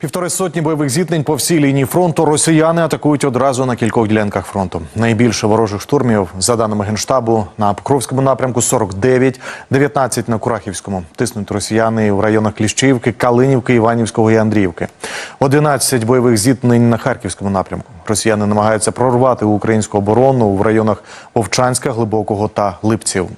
Півтори сотні бойових зіткнень по всій лінії фронту росіяни атакують одразу на кількох ділянках фронту. Найбільше ворожих штурмів, за даними генштабу, на Покровському напрямку 49, 19 на Курахівському. Тиснуть росіяни в районах Кліщівки, Калинівки, Іванівського і Андріївки. 11 бойових зіткнень на Харківському напрямку. Росіяни намагаються прорвати українську оборону в районах Вовчанська, Глибокого та Липців.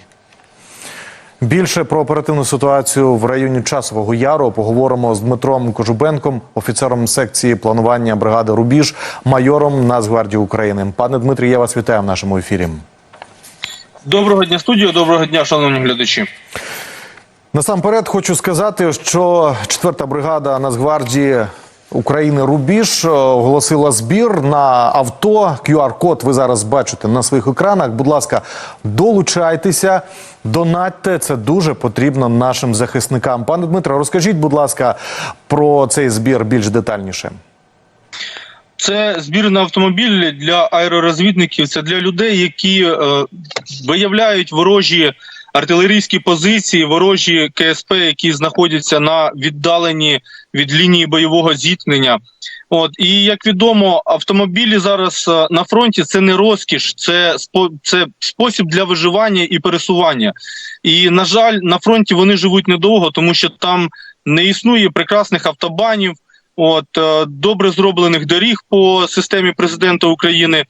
Більше про оперативну ситуацію в районі Часового Яру поговоримо з Дмитром Кожубенком, офіцером секції планування бригади Рубіж, майором Нацгвардії України. Пане Дмитрі, я вас вітаю в нашому ефірі. Доброго дня, студію. Доброго дня, шановні глядачі. Насамперед хочу сказати, що 4-та бригада Нацгвардії України Рубіж е, оголосила збір на авто. QR-код ви зараз бачите на своїх екранах. Будь ласка, долучайтеся, донатьте. Це дуже потрібно нашим захисникам. Пане Дмитро, розкажіть, будь ласка, про цей збір більш детальніше. Це збір на автомобіль для аеророзвідників. Це для людей, які е, виявляють ворожі артилерійські позиції, ворожі КСП, які знаходяться на віддаленні від лінії бойового зіткнення. От і як відомо, автомобілі зараз е, на фронті це не розкіш, це це спосіб для виживання і пересування. І на жаль, на фронті вони живуть недовго, тому що там не існує прекрасних автобанів. От е, добре зроблених доріг по системі президента України.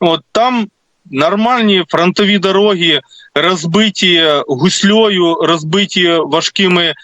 От там нормальні фронтові дороги, розбиті гуслею, розбиті важкими е,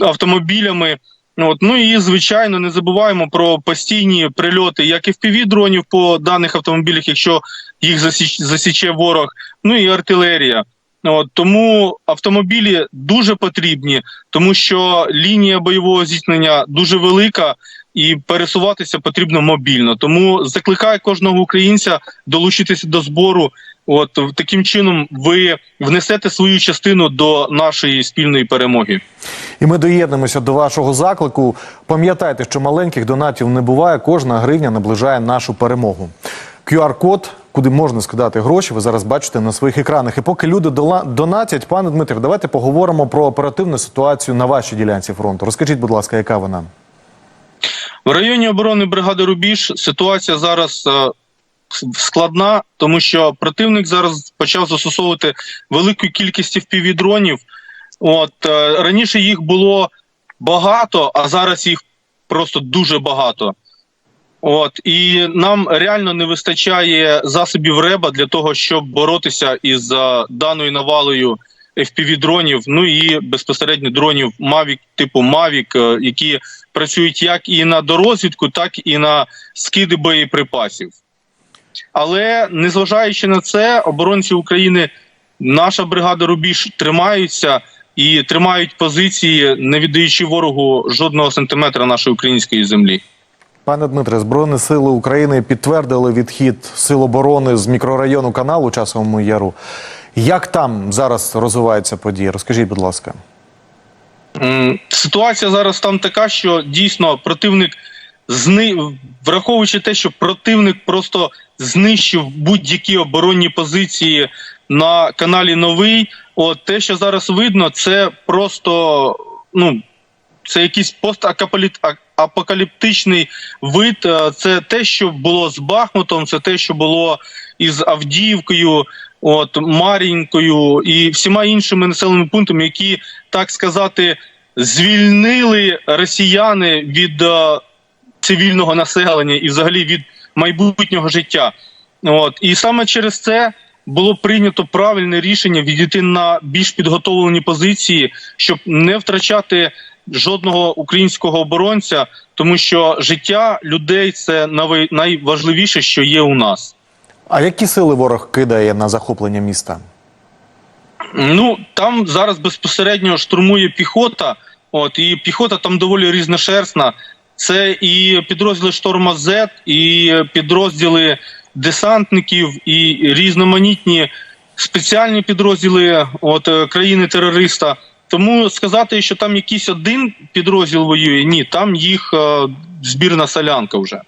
автомобілями. От, ну і звичайно, не забуваємо про постійні прильоти, як і в дронів по даних автомобілях, якщо їх засіч, засіче ворог, ну і артилерія. От, тому автомобілі дуже потрібні, тому що лінія бойового зіткнення дуже велика і пересуватися потрібно мобільно. Тому закликаю кожного українця долучитися до збору. От таким чином ви внесете свою частину до нашої спільної перемоги. І ми доєднуємося до вашого заклику. Пам'ятайте, що маленьких донатів не буває. Кожна гривня наближає нашу перемогу. QR-код, куди можна скидати гроші, ви зараз бачите на своїх екранах. І поки люди донатять, пане Дмитре, давайте поговоримо про оперативну ситуацію на вашій ділянці фронту. Розкажіть, будь ласка, яка вона? В районі оборони бригади Рубіж ситуація зараз е, складна, тому що противник зараз почав застосовувати велику кількість впівдронів. От е, раніше їх було багато, а зараз їх просто дуже багато. От і нам реально не вистачає засобів реба для того, щоб боротися із е, даною навалою FPV-дронів, ну і безпосередньо дронів Mavic, типу Mavic, е, які працюють як і на дорозвідку, так і на скиди боєприпасів. Але незважаючи на це, оборонці України, наша бригада Рубіж тримаються і тримають позиції, не віддаючи ворогу жодного сантиметра нашої української землі. Пане Дмитре, Збройні сили України підтвердили відхід сил оборони з мікрорайону каналу Часовому Яру. Як там зараз розвиваються події? Розкажіть, будь ласка. Ситуація зараз там така, що дійсно противник зни... враховуючи те, що противник просто знищив будь-які оборонні позиції на каналі Новий. От те, що зараз видно, це просто ну це якийсь постапокаліптичний вид. Е, Це те, що було з Бахмутом, це те, що було із Авдіївкою, от Мар'їнкою і всіма іншими населеними пунктами, які так сказати звільнили росіяни від е, цивільного населення і взагалі від майбутнього життя. От і саме через це було прийнято правильне рішення відійти на більш підготовлені позиції, щоб не втрачати жодного українського оборонця, тому що життя людей це найважливіше, що є у нас. А які сили ворог кидає на захоплення міста? Ну там зараз безпосередньо штурмує піхота. От і піхота там доволі різношерстна. Це і підрозділи шторма Z, і підрозділи десантників, і різноманітні спеціальні підрозділи от е, країни-терориста. Тому сказати, що там якийсь один підрозділ воює, ні, там їх е, збірна солянка вже.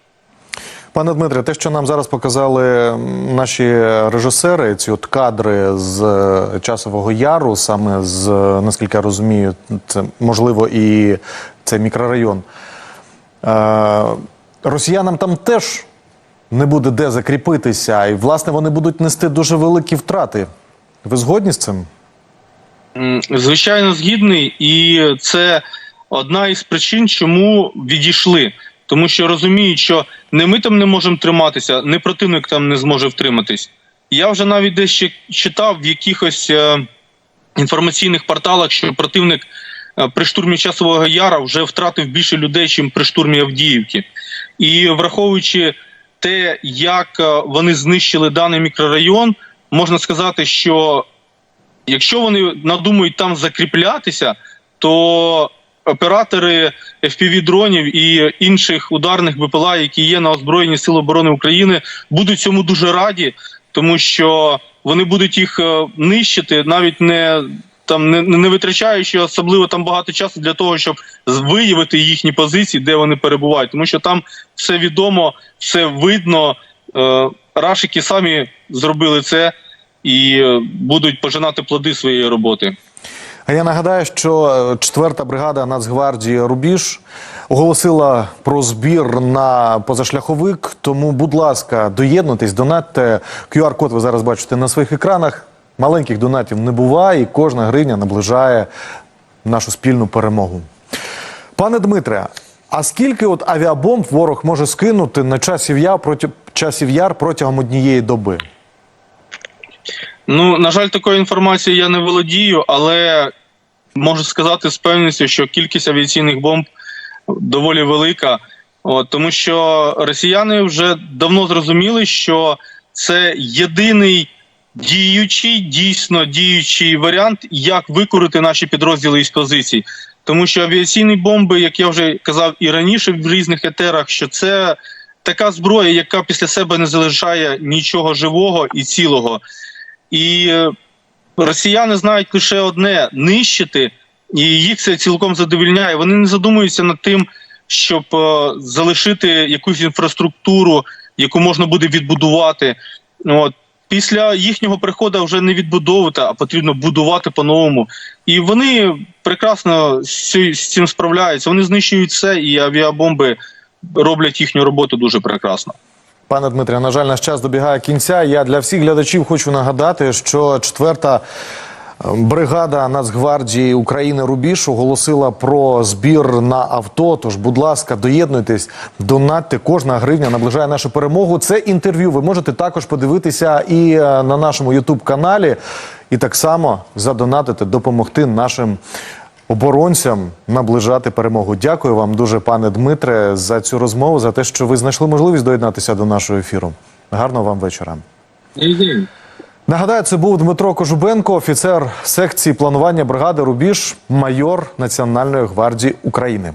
Пане Дмитре, те, що нам зараз показали наші режисери, ці от кадри з е, часового яру, саме з наскільки я розумію, це можливо і цей мікрорайон. Е, росіянам там теж не буде де закріпитися, і власне вони будуть нести дуже великі втрати. Ви згодні з цим? Звичайно, згідний, і це одна із причин, чому відійшли. Тому що розуміють, що не ми там не можемо триматися, не противник там не зможе втриматись. Я вже навіть десь читав в якихось е, інформаційних порталах, що противник при штурмі часового яра вже втратив більше людей, ніж при штурмі Авдіївки. І враховуючи те, як е, вони знищили даний мікрорайон, можна сказати, що якщо вони надумають там закріплятися, то оператори FPV-дронів і інших ударних БПЛА, які є на озброєнні Сил оборони України, будуть цьому дуже раді, тому що вони будуть їх е, нищити, навіть не там не, не витрачаючи особливо там багато часу для того, щоб виявити їхні позиції, де вони перебувають, тому що там все відомо, все видно. Е, Рашики самі зробили це і е, будуть пожинати плоди своєї роботи. А я нагадаю, що е, 4-та бригада Нацгвардії Рубіж оголосила про збір на позашляховик. Тому, будь ласка, доєднуйтесь, донатьте. QR-код ви зараз бачите на своїх екранах. Маленьких донатів не буває, і кожна гривня наближає нашу спільну перемогу. Пане Дмитре, а скільки от авіабомб ворог може скинути на часів яр проти часів яр протягом однієї доби? Ну, на жаль, такої інформації я не володію, але можу сказати з певністю, що кількість авіаційних бомб доволі велика. От, тому що росіяни вже давно зрозуміли, що це єдиний діючий, дійсно діючий варіант, як викорити наші підрозділи із позицій. Тому що авіаційні бомби, як я вже казав і раніше в різних етерах, що це така зброя, яка після себе не залишає нічого живого і цілого. І е, росіяни знають лише одне нищити, і їх це цілком задовільняє. Вони не задумуються над тим, щоб е, залишити якусь інфраструктуру, яку можна буде відбудувати. От. Після їхнього приходу вже не відбудовувати, а потрібно будувати по-новому. І вони прекрасно з цим справляються. Вони знищують все, і авіабомби роблять їхню роботу дуже прекрасно. Пане Дмитре, на жаль, наш час добігає кінця. Я для всіх глядачів хочу нагадати, що четверта бригада Нацгвардії України Рубіж оголосила про збір на авто. Тож, будь ласка, доєднуйтесь, донатьте. Кожна гривня наближає нашу перемогу. Це інтерв'ю. Ви можете також подивитися і е, на нашому Ютуб каналі, і так само задонатити, допомогти нашим. Оборонцям наближати перемогу. Дякую вам дуже, пане Дмитре, за цю розмову, за те, що ви знайшли можливість доєднатися до нашого ефіру. Гарного вам вечора. Нагадаю, це був Дмитро Кожубенко, офіцер секції планування бригади Рубіж, майор Національної гвардії України.